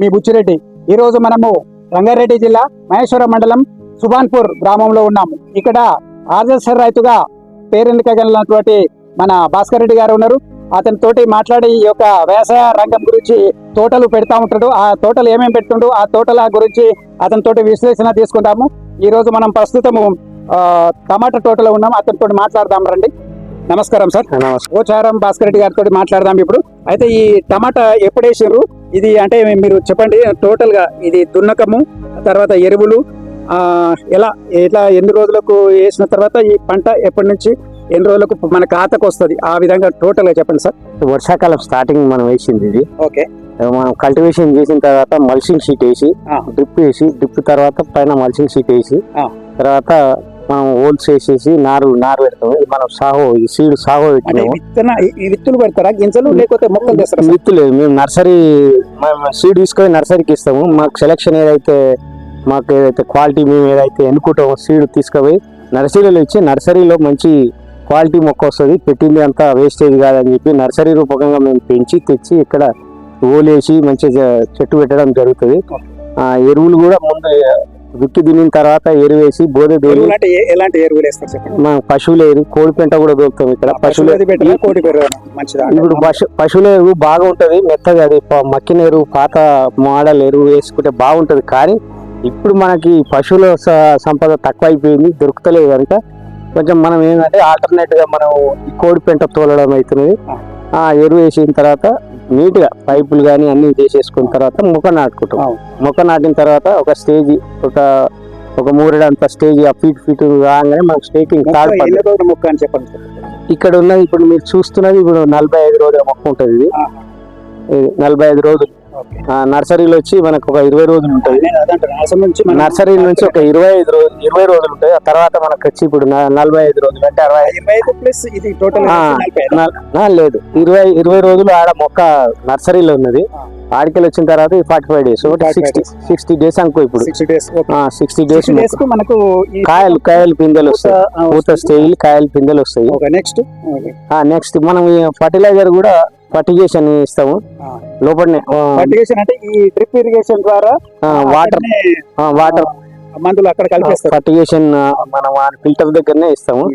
మీ బుచ్చిరెడ్డి. ఈ రోజు మనము రంగారెడ్డి జిల్లా మహేశ్వరం మండలం సుభాన్పూర్ గ్రామంలో ఉన్నాము. ఇక్కడ ఆదర్శ రైతుగా పేరెన్నికగలిగినటువంటి మన భాస్కర్ రెడ్డి గారు ఉన్నారు. అతని తోటి మాట్లాడి ఈ యొక్క వ్యవసాయ రంగం గురించి తోటలు పెడతా ఉంటాడు. ఆ తోటలు ఏమేమి పెడుతుండు ఆ తోటల గురించి అతని తోటి విశ్లేషణ తీసుకుందాము. ఈ రోజు మనం ప్రస్తుతము టమాటా తోటలో ఉన్నాం అతనితో మాట్లాడదాం రండి. నమస్కారం సార్. ఓచారం భాస్కర్ రెడ్డి గారితో మాట్లాడదాం ఇప్పుడు. అయితే ఈ టమాటా ఎప్పుడు వేసారు ఇది అంటే మీరు చెప్పండి టోటల్గా ఇది దున్నకము తర్వాత ఎరువులు ఆ ఎలా ఎట్లా ఎన్ని రోజులకు వేసిన తర్వాత ఈ పంట ఎప్పటి నుంచి ఎన్ని రోజులకు మన ఖాతాకు వస్తుంది ఆ విధంగా టోటల్గా చెప్పండి సార్ వర్షాకాలం స్టార్టింగ్ మనం వేసింది ఇది ఓకే మనం కల్టివేషన్ చేసిన తర్వాత మల్చింగ్ షీట్ వేసి. డ్రిప్ వేసి డ్రిప్ తర్వాత పైన మల్చింగ్ షీట్ వేసి. తర్వాత మనం హోల్స్ వేసేసి నారు నారు పెడతాము. ఇది మనం సాగు ఈ సీడ్ సాగు పెట్టినాము. విత్తన విత్తులు పెడతారా? గింజలు లేకపోతే మొక్కలు చేస్తారా? విత్తు లేదు మేము నర్సరీ సీడ్ తీసుకొని నర్సరీకి ఇస్తాము. మాకు సెలక్షన్ ఏదైతే మాకు ఏదైతే క్వాలిటీ మేము ఏదైతే ఎన్నుకుంటామో సీడ్ తీసుకుపోయి నర్సరీలో ఇచ్చి నర్సరీలో మంచి క్వాలిటీ మొక్క వస్తుంది. పెట్టింది అంతా వేస్టేజ్ కాదని చెప్పి నర్సరీ రూపకంగా మేము పెంచి తెచ్చి ఇక్కడ ఓలేసి మంచిగా చెట్టు పెట్టడం జరుగుతుంది. ఆ ఎరువులు కూడా ముందు విత్తి దినిన తర్వాత ఎరువు వేసి బోధ దేని ఎలాంటి ఎరువులు వేస్తారు చెప్పండి? మా పశువుల ఎరువు కోడి పెంట కూడా దొరుకుతాం ఇక్కడ. పశువుల కోడి ఇప్పుడు పశు పశువుల ఎరువు బాగా ఉంటది మెత్తగా అది మక్కిన ఎరువు పాత మోడల్ ఎరువు వేసుకుంటే బాగుంటది. కానీ ఇప్పుడు మనకి పశువుల సంపద తక్కువ అయిపోయింది దొరుకుతలేదు కనుక కొంచెం మనం ఏంటంటే ఆల్టర్నేట్గా మనం కోడి పెంట తోలడం అవుతున్నది ఆ ఎరువు వేసిన తర్వాత నీట్గా పైపులు కానీ అన్ని చేసేసుకున్న తర్వాత మొక్క నాటుకుంటాం. మొక్క నాటిన తర్వాత ఒక స్టేజ్ ఒక ఒక మూరెడంత స్టేజ్ ఆ ఫీట్ ఫీట్ రాగానే మనకు స్టేకింగ్ రోజుల మొక్క అని చెప్పండి. ఇక్కడ ఉన్నది ఇప్పుడు మీరు చూస్తున్నది ఇప్పుడు నలభై ఐదు రోజుల మొక్క ఉంటుంది ఇది నలభై ఐదు రోజులు నర్సరీలో వచ్చి మనకు ఒక ఇరవై రోజులు ఉంటుంది. నర్సరీ నుంచి ఒక ఇరవై ఐదు రోజులు ఇరవై రోజులు ఉంటాయి. ఆ తర్వాత మనకు వచ్చి ఇప్పుడు నలభై ఐదు రోజులు అంటే అరవై లేదు. ఇరవై ఇరవై రోజులు ఆడ మొక్క నర్సరీలో ఉన్నది. ఆడికెళ్ళి వచ్చిన తర్వాత ఫార్టీ ఫైవ్ డేస్ ఒకటి 45 సిక్స్టీ. సిక్స్టీ డేస్ అనుకో ఇప్పుడు. సిక్స్టీ డేస్ మనకు కాయలు కాయలు పిందెలు వస్తాయి. పూత. స్టేజ్ కాయలు పిందెలు వస్తాయి. నెక్స్ట్. నెక్స్ట్ మనం ఫర్టిలైజర్ కూడా ఫర్టిగేషన్ ఇస్తాము. లోపలనే ఫర్టిగేషన్ అంటే ఈ డ్రిప్ ఇరిగేషన్ ద్వారా వాటర్ వాటర్ మందులు అక్కడ కలిపేస్తారు. ఫర్టిగేషన్ మనం ఫిల్టర్ దగ్గరనే ఇస్తాము.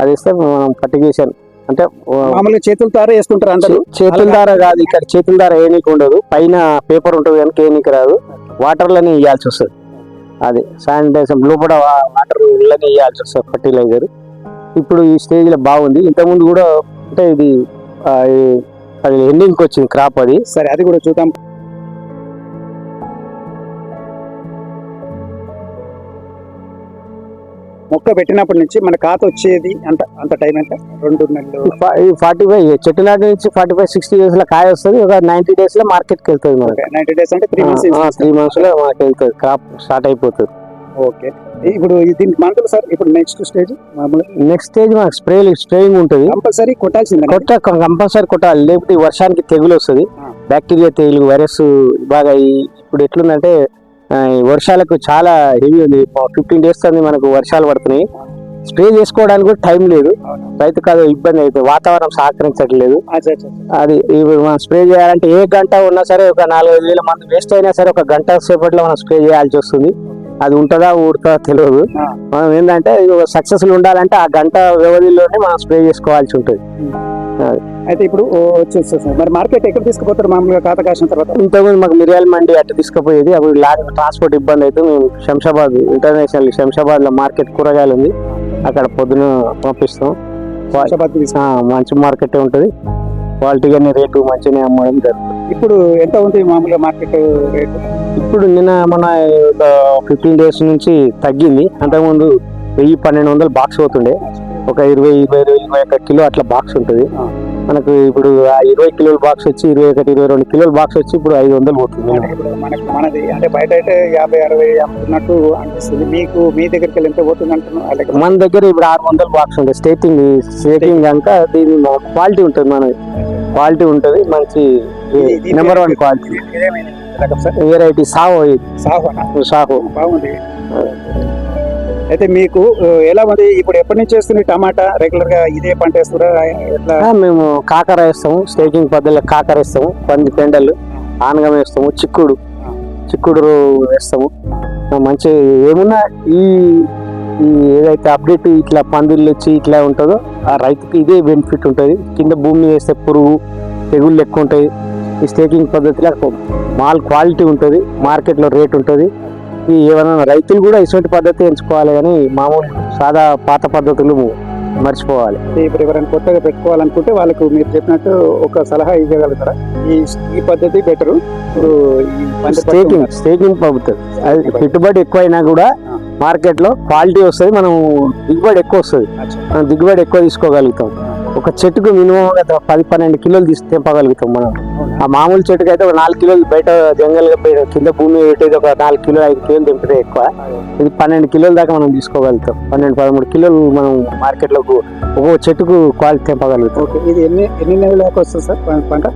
అది ఇస్తే మనం ఫర్టిగేషన్ అంటే మామూలుగా చేతుల ద్వారా వేస్తుంటారు అందరూ. చే- చేతుల ద్వారా కాదు ఇక్కడ చేతుల ద్వారా ఏనీకి ఉండదు. పైన పేపర్ ఉంటుంది కనుక ఏనీకి రాదు. వాటర్లోనే ఇవ్వాల్సి వస్తుంది. అది శానిటైజర్ లోపల వాటర్లోనే ఇవ్వాల్సి వస్తుంది ఫర్టిలైజర్ ఇప్పుడు ఈ స్టేజ్లో బాగుంది. ఇంతకుముందు కూడా అంటే ఇది అది ఎండింగ్ వచ్చింది క్రాప్ అది. సరే అది కూడా చూద్దాం. మొక్క పెట్టినప్పటి నుంచి మన ఖాతా వచ్చేది అంత అంత టైం ఎంత? రెండు నెలలు ఫార్టీ ఫైవ్ చెట్టు నాటి నుంచి ఫార్టీ ఫైవ్ సిక్స్టీ డేస్లో కాయ వస్తుంది ఒక నైన్టీ డేస్లో మార్కెట్కి వెళ్తుంది మనకి నైన్టీ డేస్ అంటే త్రీ మంత్స్ త్రీ మంత్స్లో మనకి వెళ్తుంది క్రాప్ స్టార్ట్ అయిపోతుంది. ఓకే. ఇప్పుడు దీనికి మందులు సార్ ఇప్పుడు నెక్స్ట్ స్టేజ్ నెక్స్ట్ స్టేజ్ మనకి స్ప్రే స్ప్రేయింగ్ ఉంటుంది. కంపల్సరీ కొట్టాల్సిందే కొట్ట కంపల్సరీ కొట్టాలి. లేకపోతే వర్షానికి తెగులు వస్తుంది. బ్యాక్టీరియా తెగులు వైరస్ బాగా ఇప్పుడు ఎట్లుందంటే వర్షాలకు చాలా హెవీ ఉంది. ఫిఫ్టీన్ డేస్ అనేది మనకు వర్షాలు పడుతున్నాయి. స్ప్రే చేసుకోవడానికి కూడా టైం లేదు. రైతు కాదు ఇబ్బంది అవుతుంది. వాతావరణం సహకరించట్లేదు. అది ఇప్పుడు మనం స్ప్రే చేయాలంటే ఏ గంట ఉన్నా సరే ఒక నాలుగైదు వేల మంది వేస్ట్ అయినా సరే ఒక గంట సేపట్లో మనం స్ప్రే చేయాల్సి వస్తుంది. అది ఉంటుందా ఊడుతుందా తెలియదు. మనం ఏంటంటే సక్సెస్ఫుల్ ఉండాలంటే ఆ గంట వ్యవధిలోనే మనం స్ప్రే చేసుకోవాల్సి ఉంటుంది. అయితే ఇప్పుడు మరి మార్కెట్ ఎక్కడ తీసుకుపోతారు? మామూలుగా ఖాతా కాసిన తర్వాత? ఇంతకుముందు మాకు మిరియాల మండి అట్లా తీసుకుపోయేది. అప్పుడు లాంగ్ ట్రాన్స్పోర్ట్ ఇబ్బంది అయితే మేము శంషాబాద్ ఇంటర్నేషనల్ శంషాబాద్లో మార్కెట్ కూరగాయలు ఉంది అక్కడ పొద్దున పంపిస్తాం. మంచి మార్కెట్ ఉంటుంది. క్వాలిటీగానే రేటు మంచిగానే అమ్మడం జరుగుతుంది. ఇప్పుడు ఎంత ఉంది మామూలుగా మార్కెట్ రేట్? ఇప్పుడు నిన్న మన ఫిఫ్టీన్ డేస్ నుంచి తగ్గింది. అంతకుముందు వెయ్యి పన్నెండు వందలు బాక్స్ అవుతుండే ఒక ఇరవై ఇరవై ఇరవై ఒక కిలో అట్లా బాక్స్ ఉంటుంది. మనకు ఇప్పుడు ఆ ఇరవై కిలోల బాక్స్ వచ్చి ఇరవై ఒకటి ఇరవై రెండు కిలోల బాక్స్ వచ్చి ఇప్పుడు ఐదు వందలు పోతుంది మనకి మనది అంటే బయట అయితే యాభై అరవై అమ్ముతున్నట్టు అనిపిస్తుంది మీకు మీ దగ్గరికి వెళ్ళి ఎంత పోతుంది అంటున్నాను అలాగే మన దగ్గర ఇప్పుడు ఆరు వందల బాక్స్ ఉంటుంది స్టేటింగ్ స్టేటింగ్ కనుక దీని క్వాలిటీ ఉంటుంది మన క్వాలిటీ ఉంటుంది మంచి number one quality variety Saaho ఇది. సాహోనా సాహో బాగుంది అయితే మీకు ఎలా ఉంది? ఇప్పుడు ఎప్పటి నుంచి వేస్తుంది టమాటా? రెగ్యులర్గా ఇదే పంట వేస్తున్నారా మేము కాకర వేస్తాము స్టేకింగ్ పద్ధతిలో కాకర వేస్తాము పంది పెండలు ఆనగం వేస్తాము చిక్కుడు చిక్కుడు వేస్తాము. మంచి ఏమున్నా ఈ ఏదైతే అప్డేట్ ఇట్లా పందిళ్ళు వచ్చి ఇట్లా ఉంటుందో ఆ రైతుకి ఇదే బెనిఫిట్ ఉంటుంది. కింద భూమి వేస్తే పురుగు తెగుళ్ళు ఎక్కువ ఉంటాయి. ఈ స్టేకింగ్ పద్ధతిలో మాల్ క్వాలిటీ ఉంటుంది మార్కెట్లో రేట్ ఉంటుంది. ఏమైనా రైతులు కూడా ఇటువంటి పద్ధతి ఎంచుకోవాలి కానీ మామూలు సాదా పాత పద్ధతులు మర్చిపోవాలి. ఇప్పుడు ఎవరైనా కొత్తగా పెట్టుకోవాలనుకుంటే వాళ్ళకు మీరు చెప్పినట్టు ఒక సలహా ఇవ్వగలుగుతారా? ఈ ఈ పద్ధతి బెటరు. ఇప్పుడు స్టేకింగ్ స్టేకింగ్ పద్ధతి అది పెట్టుబడి ఎక్కువైనా కూడా మార్కెట్లో క్వాలిటీ వస్తుంది మనం దిగుబడి ఎక్కువ వస్తుంది. మనం దిగుబడి ఎక్కువ తీసుకోగలుగుతాం. ఒక చెట్టుకు మినిమం పది పన్నెండు కిలోలు తీసి తెంపగలుగుతాం మనం? ఆ మామూలు చెట్టుకు అయితే ఒక నాలుగు కిలోలు బయట జంగల్గా బయట కింద భూమి పెట్టేది ఒక నాలుగు కిలో ఐదు కిలోలు తెంపితే ఎక్కువ. ఇది పన్నెండు కిలోల దాకా మనం తీసుకోగలుగుతాం. పన్నెండు పదమూడు కిలోలు మనం మార్కెట్లో ఒక్కో చెట్టుకు క్వాలిటీ తెంపగలుగుతాం. ఓకే ఇది ఎన్ని ఎన్ని నెలల దాకా వస్తుంది సార్ పంట?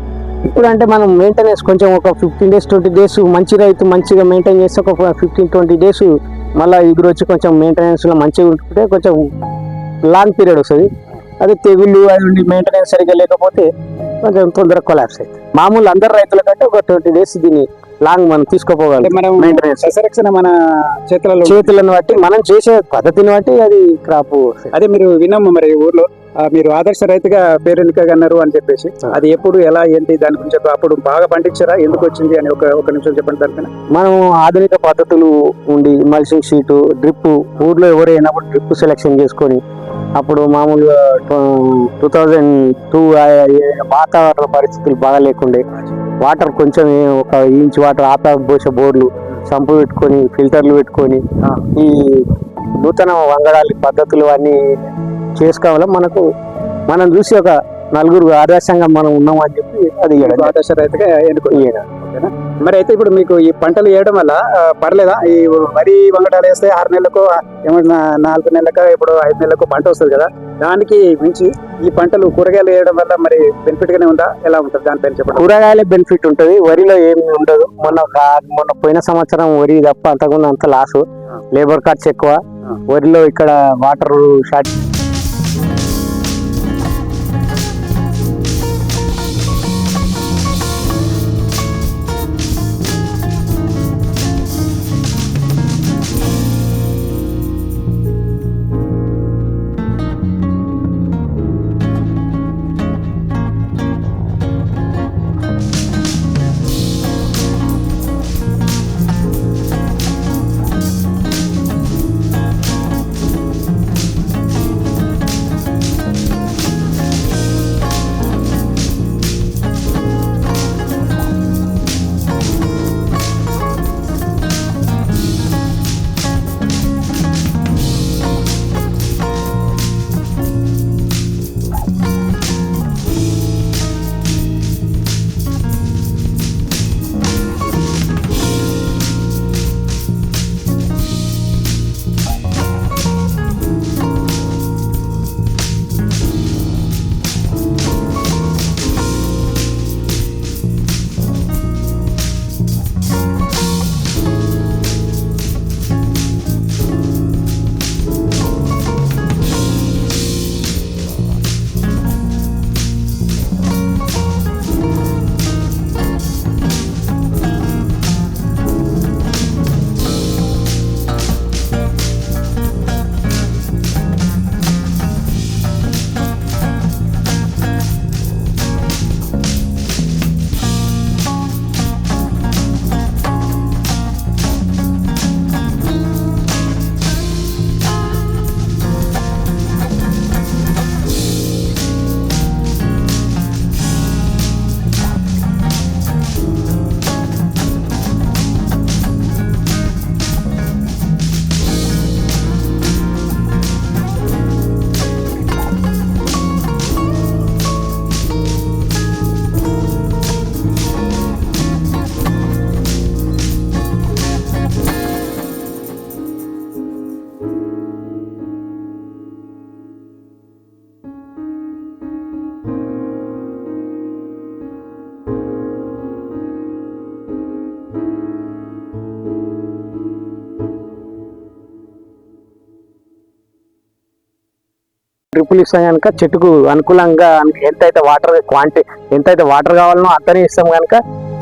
ఇప్పుడు అంటే మనం మెయింటెనెన్స్ కొంచెం ఒక ఫిఫ్టీన్ డేస్ ట్వంటీ డేస్ మంచి రైతు మంచిగా మెయింటైన్ చేస్తే ఒక ఫిఫ్టీన్ ట్వంటీ డేస్ మళ్ళీ ఎగురు వచ్చి కొంచెం మెయింటెనెన్స్లో మంచిగా ఉంటుంటే కొంచెం లాంగ్ పీరియడ్ వస్తుంది. అదే తెగుళ్ళు అది ఉండి మెయింటెనెన్స్ సరిగ్గా లేకపోతే కొంచెం తొందరగా కొలాప్స్ అవుతుంది మామూలు అందరు రైతుల కంటే ఒక ట్వంటీ డేస్ దీన్ని లాంగ్ మనం అంటే తీసుకోపోగలం మనం మన చేతులలో చేతులను బట్టి మనం చేసే పద్ధతిని బట్టి అది క్రాప్ అదే మీరు విన్నాము మరి ఊర్లో మీరు ఆదర్శ రైతుగా పేరెన్నికగన్నారు అని చెప్పేసి అది ఎప్పుడు ఎలా ఏంటి దాని గురించి అప్పుడు బాగా పండించారా ఎందుకు వచ్చింది అని ఒక ఒక నిమిషం చెప్పండి దానిపైన మనం ఆధునిక పద్ధతులు ఉండి మల్చింగ్ షీటు డ్రిప్ ఊర్లో ఎవరైనా డ్రిప్ సెలెక్షన్ చేసుకొని అప్పుడు మామూలుగా టూ థౌజండ్ టూ వాతావరణ పరిస్థితులు బాగా లేకుండే వాటర్ కొంచెం ఒక ఇంచ్ వాటర్ ఆపా పోసే బోర్లు సంపు పెట్టుకొని ఫిల్టర్లు పెట్టుకొని ఈ నూతన వంగడాలి పద్ధతులు అన్ని చేసుకోవాలి? మనకు మనం చూసి ఒక నలుగురు ఆదర్శంగా మనం ఉన్నాం అని చెప్పి అది. ఆదర్శ రైతుగా ఎన్నుకున్నారు. మరి అయితే ఇప్పుడు మీకు ఈ పంటలు వేయడం వల్ల పర్లేదా? ఈ వరి వంగడాలు వేస్తే ఆరు నెలలకు ఆ, ఏమన్నా నాలుగు నెలలకు ఇప్పుడు ఐదు నెలలకు పంట వస్తుంది కదా. దానికి మించి ఈ పంటలు కూరగాయలు వేయడం వల్ల మరి బెనిఫిట్ గానే ఉందా? ఎలా ఉంటుంది? దానిపైన చెప్పండి. కూరగాయల బెనిఫిట్ ఉంటది. వరిలో ఏమి ఉండదు. మొన్న మొన్న పోయిన సంవత్సరం వరి తప్ప అంతకుముందు అంత లాసు లేబర్ ఖర్చు ఎక్కువ. వరిలో ఇక్కడ వాటర్ షార్ట్ డ్రిప్పులు ఇస్తాం కనుక చెట్టుకు అనుకూలంగా ఎంతైతే వాటర్ క్వాంటిటీ ఎంతైతే వాటర్ కావాలనో అంతనే ఇస్తాం కనుక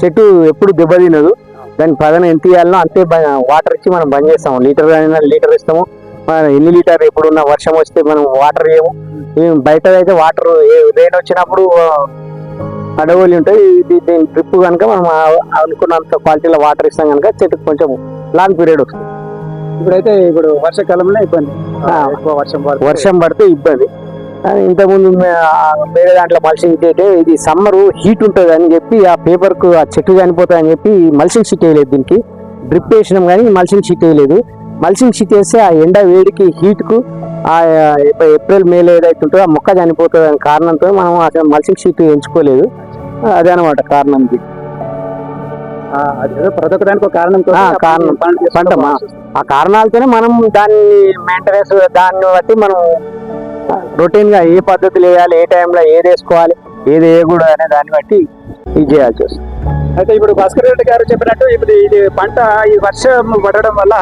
చెట్టు ఎప్పుడు దెబ్బతినదు. దాని పదన ఎంత ఇవ్వాలనో అంతే వాటర్ ఇచ్చి మనం బంద్ చేస్తాము. లీటర్ అయినా లీటర్ ఇస్తాము. మనం ఎన్ని లీటర్ ఎప్పుడున్న వర్షం వస్తే మనం వాటర్ ఇవ్వము బయట అయితే వాటర్ రెయిన్ వచ్చినప్పుడు అడవులు ఉంటాయి. ఇది దీని ట్రిప్ కనుక మనం అనుకున్నంత క్వాలిటీలో వాటర్ ఇస్తాం కనుక చెట్టుకు కొంచెం లాంగ్ పీరియడ్ వస్తుంది. ఇప్పుడైతే ఇప్పుడు వర్షాకాలంలో ఇబ్బంది. ఎక్కువ వర్షం పడుతుంది. వర్షం పడితే ఇబ్బంది. ఇంతకుముందు మే- వేరే దాంట్లో మల్సింగ్ చేస్తే ఇది సమ్మర్ హీట్ ఉంటుంది అని చెప్పి ఆ పేపర్కు ఆ చెట్టు చనిపోతాయి అని చెప్పి మల్సింగ్ షీట్ వేయలేదు దీనికి. డ్రిప్ వేసినాం కానీ మల్సింగ్ షీట్ వేయలేదు. మల్సింగ్ షీట్ వేస్తే ఆ ఎండ వేడికి హీట్కు ఆ ఏప- ఏప్రిల్ మేలో ఏదైతే ఉంటుందో ఆ మొక్క చనిపోతుంది అనే కారణంతో మనం అసలు మల్సింగ్ షీట్ ఎంచుకోలేదు అదే అనమాట కారణం ఇది. ఆ, అది ఏదో ప్రతి ఒక కారణం కారణం. ఆ కారణాలతోనే మనం దాన్ని మెయింటెనెన్స్ దాన్ని బట్టి మనం రొటీన్గా ఏ పద్ధతులు వేయాలి ఏ టైంలో ఏది వేసుకోవాలి ఏది వేయకూడదు అనే దాన్ని బట్టి ఇది చేయాల్సి వస్తుంది. అయితే ఇప్పుడు భాస్కర్ రెడ్డి గారు చెప్పినట్టు ఇప్పుడు ఇది పంట ఈ వర్షం పడడం వల్ల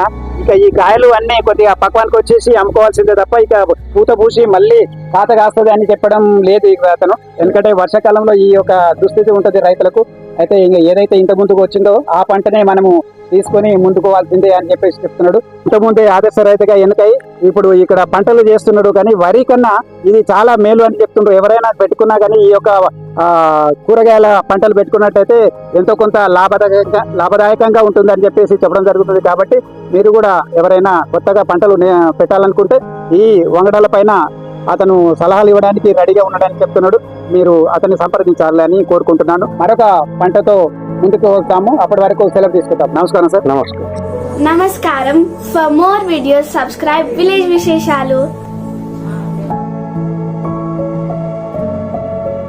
ఇక ఈ కాయలు అన్ని కొద్దిగా పక్వానికి వచ్చేసి అమ్ముకోవాల్సిందే తప్ప ఇక పూత పూసి మళ్ళీ పాత కాస్తుంది అని చెప్పడం లేదు ఇక అతను. ఎందుకంటే వర్షాకాలంలో ఈ యొక్క దుస్థితి ఉంటుంది రైతులకు. అయితే ఇంకా ఏదైతే ఇంత ముందుకు వచ్చిందో ఆ పంటనే మనము తీసుకొని ముందుకోవాల్సిందే అని చెప్పేసి చెప్తున్నాడు. ఇంతకుముందే ఆదర్శ రైతుగా ఎన్నికై ఇప్పుడు ఇక్కడ పంటలు చేస్తున్నాడు. కానీ వరి కన్నా ఇది చాలా మేలు అని చెప్తుండ్రు. ఎవరైనా పెట్టుకున్నా కానీ ఈ యొక్క కూరగాయల పంటలు పెట్టుకున్నట్టయితే ఎంతో కొంత లాభదాయకంగా లాభదాయకంగా ఉంటుందని చెప్పేసి చెప్పడం జరుగుతుంది కాబట్టి మీరు కూడా ఎవరైనా కొత్తగా పంటలు నే- పెట్టాలనుకుంటే ఈ వంగడాల పైన అతను సలహాలు ఇవ్వడానికి రెడీగా ఉండడానికి చెప్తున్నాడు. మీరు అతన్ని సంప్రదించాలని కోరుకుంటున్నాను. మరొక పంటతో ముందుకు వస్తాము. అప్పటి వరకు సెలవు తీసుకుంటాం. నమస్కారం సార్. నమస్కారం. నమస్కారం. For more videos subscribe village విశేషాలు